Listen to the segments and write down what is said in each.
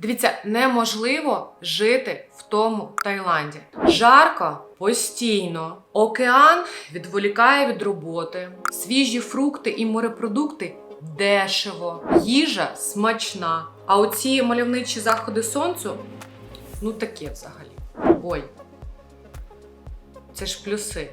Дивіться, неможливо жити в тому Таїланді. Жарко постійно. Океан відволікає від роботи, свіжі фрукти і морепродукти дешево, їжа смачна. А оці мальовничі заходи сонцю ну таке взагалі. Ой. Це ж плюси.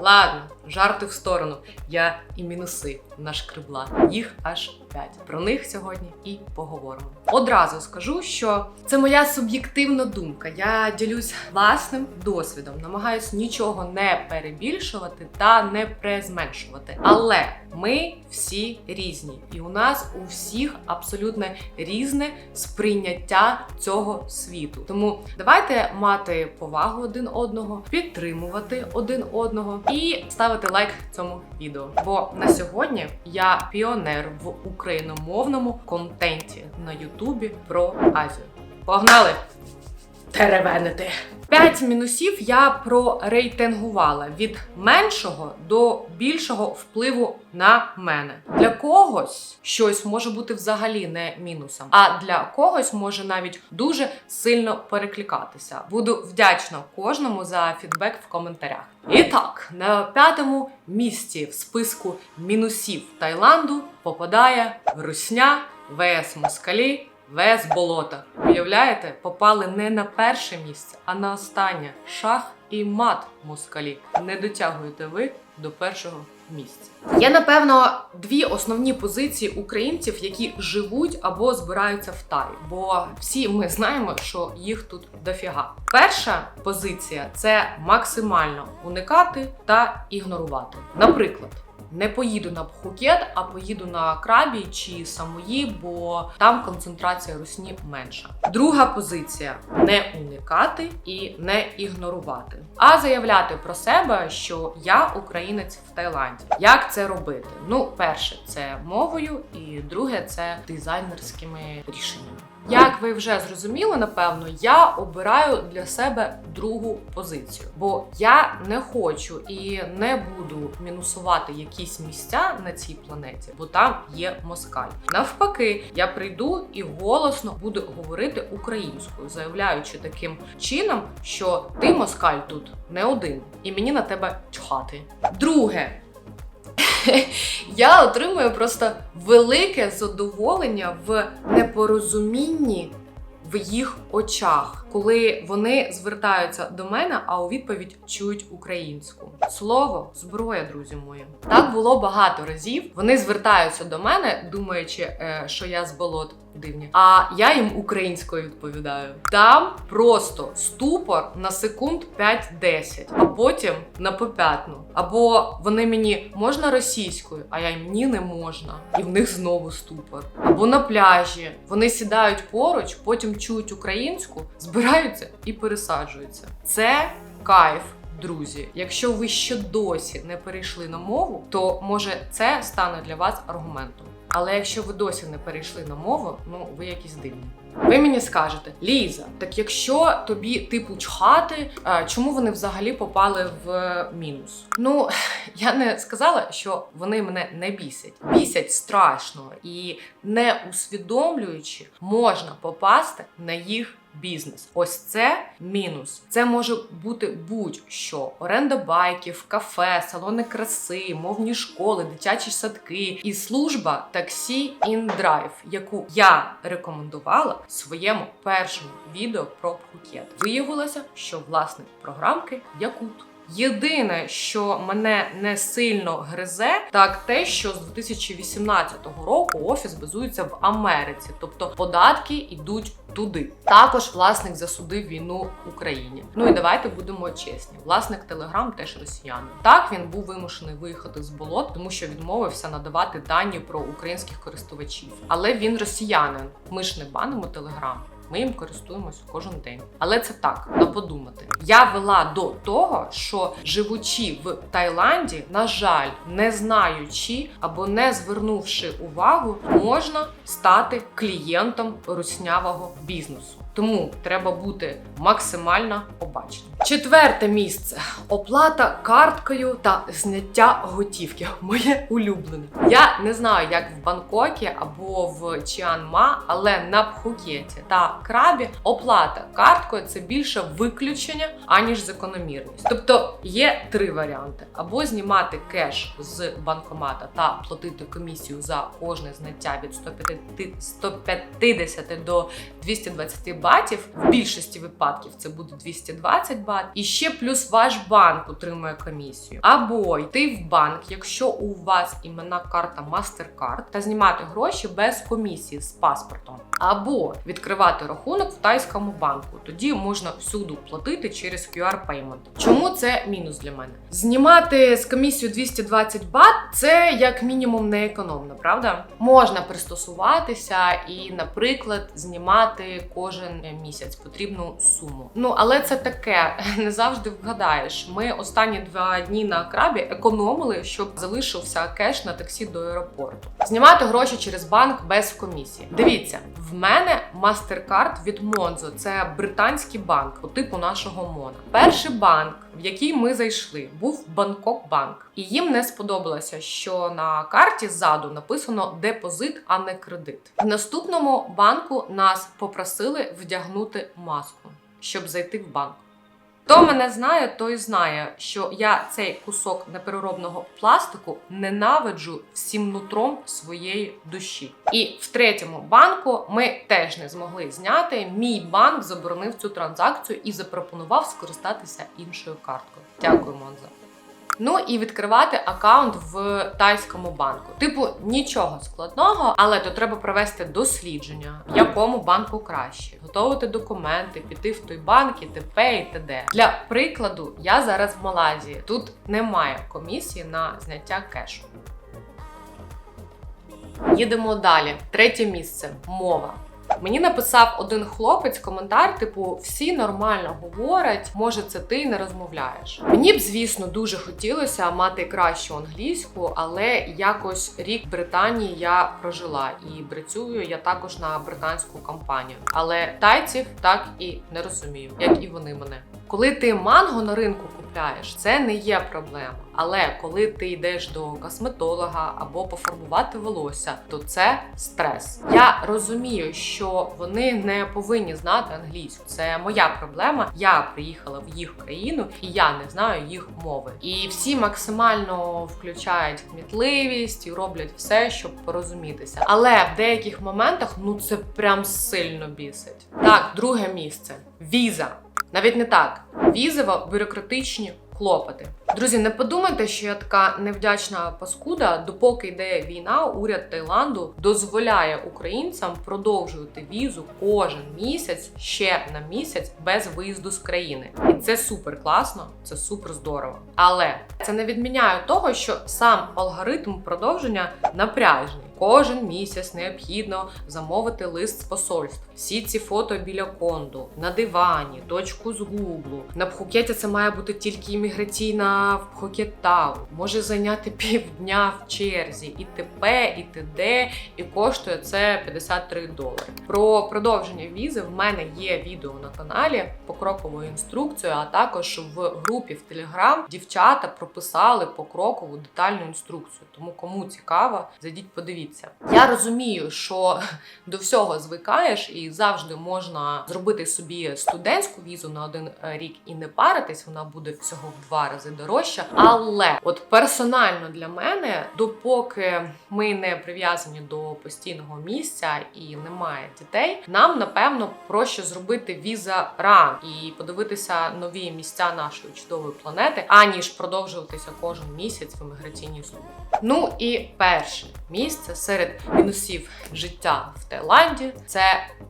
Ладно, жарти в сторону. Я і мінуси нашкребла. Їх аж 5. Про них сьогодні і поговоримо. Одразу скажу, що це моя суб'єктивна думка. Я ділюсь власним досвідом, намагаюсь нічого не перебільшувати та не презменшувати. Але ми всі різні, і у нас у всіх абсолютно різне сприйняття цього світу. Тому давайте мати повагу один одного, підтримувати один одного і ставити лайк цьому відео. Бо на сьогодні я піонер в україномовному контенті на Ютубі про Азію. Погнали! Теревенити! П'ять мінусів я прорейтингувала від меншого до більшого впливу на мене. Для когось щось може бути взагалі не мінусом, а для когось може навіть дуже сильно перекликатися. Буду вдячна кожному за фідбек в коментарях. І так, на п'ятому місці в списку мінусів Таїланду попадає Русня, ВС Москалі. Вес болота. Уявляєте, попали не на перше місце, а на останнє. Шах і мат москалі. Не дотягуєте ви до першого місця. Є напевно дві основні позиції українців, які живуть або збираються в Таї, бо всі ми знаємо, що їх тут дофіга. Перша позиція це максимально уникати та ігнорувати. Наприклад. Не поїду на Пхукет, а поїду на Крабі чи Самої, бо там концентрація русні менша. Друга позиція не уникати і не ігнорувати, а заявляти про себе, що я українець в Таїланді. Як це робити? Ну, перше, це мовою, і друге це дизайнерськими рішеннями. Як ви вже зрозуміли, напевно, я обираю для себе другу позицію, бо я не хочу і не буду мінусувати якісь місця на цій планеті, бо там є москаль. Навпаки, я прийду і голосно буду говорити українською, заявляючи таким чином, що ти москаль тут не один, і мені на тебе чхати. Друге. Я отримую просто велике задоволення в непорозумінні в їх очах, коли вони звертаються до мене, а у відповідь чують українську. Слово зброя, друзі мої. Так було багато разів. Вони звертаються до мене, думаючи, е, що я з болот дивні. А я їм українською відповідаю. Там просто ступор на секунд 5-10, а потім на попятну. Або вони мені можна російською, а я їм ні не можна. І в них знову ступор. Або на пляжі вони сідають поруч, потім чують українську, збираються і пересаджуються. Це кайф. Друзі, якщо ви ще досі не перейшли на мову, то може це стане для вас аргументом. Але якщо ви досі не перейшли на мову, ну ви якісь дивні. Ви мені скажете, Ліза, так якщо тобі типу чхати, е, чому вони взагалі попали в мінус? Ну я не сказала, що вони мене не бісять. Бісять страшно і не усвідомлюючи, можна попасти на їх. Бізнес, ось це мінус. Це може бути будь-що: оренда байків, кафе, салони краси, мовні школи, дитячі садки і служба таксі індрайв, яку я рекомендувала в своєму першому відео про Пхукет. Виявилося, що власник програмки Якут. Єдине, що мене не сильно гризе, так те, що з 2018 року офіс базується в Америці, тобто податки йдуть туди. Також власник засудив війну Україні. Ну і давайте будемо чесні. Власник Телеграм теж росіянин. Так він був вимушений виїхати з болот, тому що відмовився надавати дані про українських користувачів. Але він росіянин. Ми ж не банимо Телеграм. Ми їм користуємось кожен день. Але це так, на подумати. Я вела до того, що живучи в Таїланді, на жаль, не знаючи або не звернувши увагу, можна стати клієнтом руснявого бізнесу. Тому треба бути максимально обачним. Четверте місце оплата карткою та зняття готівки. Моє улюблене. Я не знаю, як в Бангкокі або в Чіанма, але на Пхукеті та крабі оплата карткою це більше виключення аніж закономірність. Тобто є три варіанти: або знімати кеш з банкомата та платити комісію за кожне зняття від 150 150 до 220 батів. В більшості випадків це буде 220 бат. І ще плюс ваш банк отримує комісію. Або йти в банк, якщо у вас іменна карта MasterCard, та знімати гроші без комісії з паспортом. Або відкривати рахунок в тайському банку. Тоді можна всюди платити через QR Payment. Чому це мінус для мене? Знімати з комісією 220 бат це як мінімум не економно, правда? Можна пристосуватися і, наприклад, знімати кожен місяць потрібну суму. Ну але це таке не завжди вгадаєш. Ми останні два дні на крабі економили, щоб залишився кеш на таксі до аеропорту. Знімати гроші через банк без комісії. Дивіться, в мене MasterCard від Монзо. Це британський банк, по типу нашого Мона. Перший банк, в який ми зайшли, був Бангкок Банк. І їм не сподобалося, що на карті ззаду написано депозит, а не кредит. В наступному банку нас попросили вдягнути маску, щоб зайти в банк. Хто мене знає, той знає, що я цей кусок непереробного пластику ненавиджу всім нутром своєї душі. І в третьому банку ми теж не змогли зняти. Мій банк заборонив цю транзакцію і запропонував скористатися іншою карткою. Дякую, Монза. Ну і відкривати аккаунт в тайському банку. Типу, нічого складного, але то треба провести дослідження, якому банку краще, готувати документи, піти в той банк і т.п. і т.д. Для прикладу, я зараз в Малайзії. Тут немає комісії на зняття кешу. Їдемо далі. Третє місце мова. Мені написав один хлопець коментар, типу, всі нормально говорять, може, це ти не розмовляєш. Мені б, звісно, дуже хотілося мати кращу англійську, але якось рік в Британії я прожила і працюю я також на британську компанію. Але тайців так і не розумію, як і вони мене. Коли ти манго на ринку купляєш, це не є проблема. Але коли ти йдеш до косметолога або пофарбувати волосся, то це стрес. Я розумію, що вони не повинні знати англійську. Це моя проблема. Я приїхала в їх країну і я не знаю їх мови. І всі максимально включають кмітливість і роблять все, щоб порозумітися. Але в деяких моментах ну це прям сильно бісить. Так, друге місце віза. Навіть не так. Візово-бюрократичні клопоти. Друзі, не подумайте, що я така невдячна паскуда. Допоки йде війна, уряд Таїланду дозволяє українцям продовжувати візу кожен місяць ще на місяць без виїзду з країни. І це супер класно, це супер здорово. Але це не відміняє того, що сам алгоритм продовження напряжний. Кожен місяць необхідно замовити лист з посольств. Всі ці фото біля конду, на дивані, точку з гуглу. На Пхукеті це має бути тільки імміграційна в Пхукеттау. Може зайняти півдня в черзі, і т.п., і т.д. і коштує це 53 долари. Про продовження візи в мене є відео на каналі покроковою інструкцією, а також в групі в Телеграм дівчата прописали покрокову детальну інструкцію. Тому кому цікаво, зайдіть, подивіться. Я розумію, що до всього звикаєш і завжди можна зробити собі студентську візу на один е, рік і не паритись. Вона буде всього в два рази дорожча. Але от персонально для мене, допоки ми не прив'язані до постійного місця і немає дітей, нам напевно проще зробити віза ран і подивитися нові місця нашої чудової планети, аніж продовжуватися кожен місяць в еміграційній службі. Ну і перше місце серед мінусів життя в Таїланді це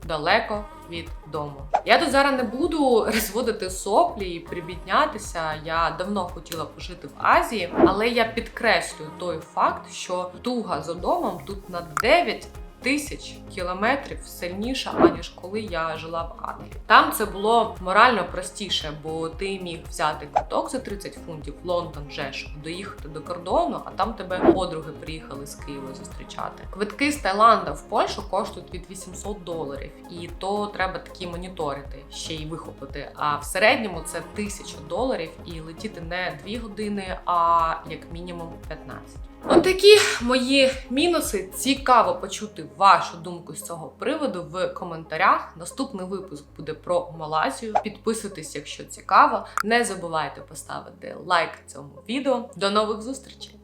далеко від дому. Я тут зараз не буду розводити соплі і прибіднятися. Я давно хотіла пожити в Азії, але я підкреслюю той факт, що туга за домом тут на 9 тисяч кілометрів сильніша, аніж коли я жила в Англії. Там це було морально простіше, бо ти міг взяти квиток за 30 фунтів в Лондон, же, щоб доїхати до кордону, а там тебе подруги приїхали з Києва зустрічати. Квитки з Таїланда в Польщу коштують від 800 доларів, і то треба такі моніторити, ще й вихопити. А в середньому це 1000 доларів і летіти не 2 години, а як мінімум 15. Отакі мої мінуси. Цікаво почути вашу думку з цього приводу в коментарях. Наступний випуск буде про Малайзію. Підписуйтесь, якщо цікаво. Не забувайте поставити лайк цьому відео. До нових зустрічей!